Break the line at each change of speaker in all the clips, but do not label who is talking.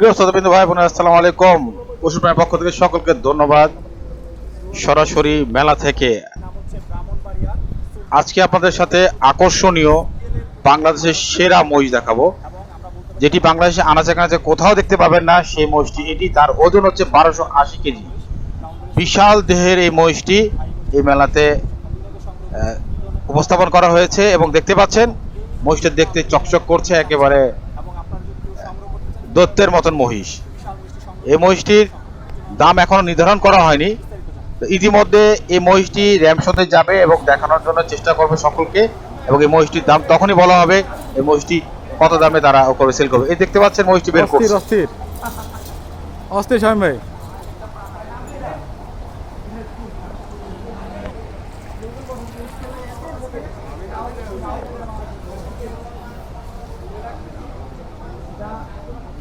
প্রিয় শ্রোতাবিন্দু ভাই বোনেরা আসসালামু আলাইকুম। পশুপ্রাণীর পক্ষ থেকে সকলকে ধন্যবাদ। সরাসরি মেলা থেকে। আজকে আপনাদের সাথে আকর্ষণীয় বাংলাদেশের সেরা মহিষ দেখাবো, যেটি বাংলাদেশে আনাচে কানাচে কোথাও দেখতে পাবেন না। সেই মহিষটি, এটি তার ওজন হচ্ছে বারোশো আশি কেজি। বিশাল দেহের এই মহিষটি এই মেলাতে উপস্থাপন করা হয়েছে এবং দেখতে পাচ্ছেন, মহিষটা দেখতে চকচক করছে, একেবারে দত্তের মতন মহিষ। এই মহিষটির দাম এখনও নির্ধারণ করা হয়নি। ইতিমধ্যে এই মহিষটি র্যামশোতে যাবে এবং দেখানোর জন্য চেষ্টা করবে সকলকে এবং এই মহিষটির দাম তখনই বলা হবে এই মহিষটি কত দামে তারা করে সেল করবে। এই দেখতে পাচ্ছেন মহিষটি বের করছে।
অস্থির। অস্থির শামিম ভাই।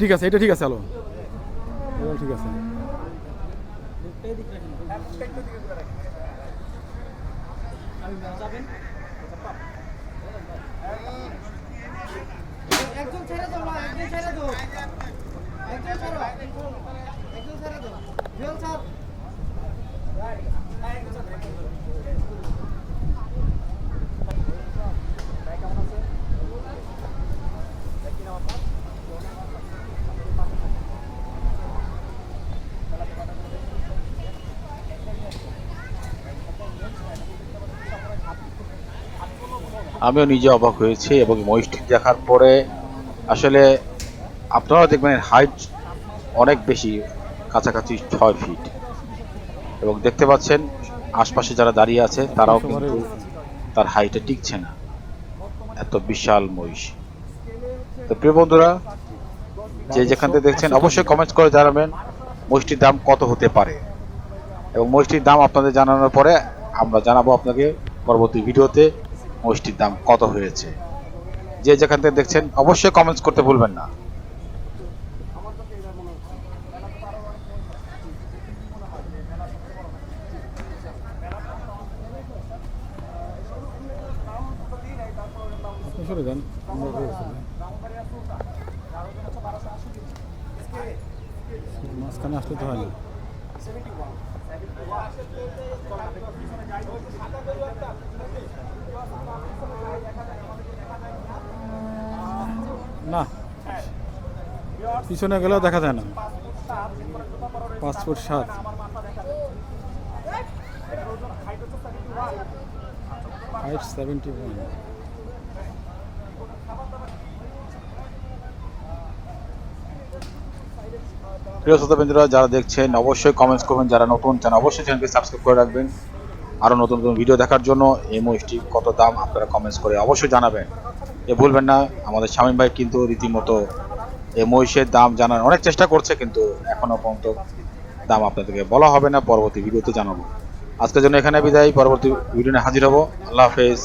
ঠিক আছে এটা ঠিক আছে আলো। ঠিক আছে।
একজন ছেড়ে দাও একজন ছেড়ে দাও। একজন ছেড়ে দাও একজন ছেড়ে দাও।
আমিও নিজে অবাক হয়েছি এবং মহিষটি দেখার পরে আসলে আপনারাও দেখবেন হাইট অনেক বেশি কাছাকাছি ছয় ফিট এবং দেখতে পাচ্ছেন আশপাশে যারা দাঁড়িয়ে আছে তারাও কিন্তু তার হাইটে টিকছে না। এত বিশাল মহিষ। তো প্রিয় বন্ধুরা যে যেখান থেকে দেখছেন অবশ্যই কমেন্টস করে জানাবেন মহিষটির দাম কত হতে পারে। এবং মহিষটির দাম আপনাদের জানানোর পরে আমরা জানাব আপনাকে পরবর্তী ভিডিওতে। মহিষটির দাম কত হয়েছে যে যেখান থেকে দেখছেন, অবশ্যই কমেন্টস করতে ভুলবেন না।
মাঝখানে আসলে তো হয় না না। পিছনে গেলেও দেখা যায় না। ফুট সাত। ফাইভ সেভেন্টি ওয়ান
প্রিয় যারা দেখছেন, অবশ্যই কমেন্টস করবেন। যারা নতুন চান অবশ্যই চ্যানেলকে সাবস্ক্রাইব করে রাখবেন। আরও নতুন নতুন ভিডিও দেখার জন্য এই কত দাম আপনারা কমেন্টস করে অবশ্যই জানাবেন। এ বলবেন না, আমাদের স্বামী ভাই কিন্তু রীতিমতো এ মহিষের দাম জানার অনেক চেষ্টা করছে, কিন্তু এখনও পর্যন্ত দাম আপনাদেরকে বলা হবে না, পরবর্তী ভিডিওতে জানাব। আজকের জন্য এখানে বিদায়, পরবর্তী ভিডিও হাজির হব। আল্লাহ হাফেজ।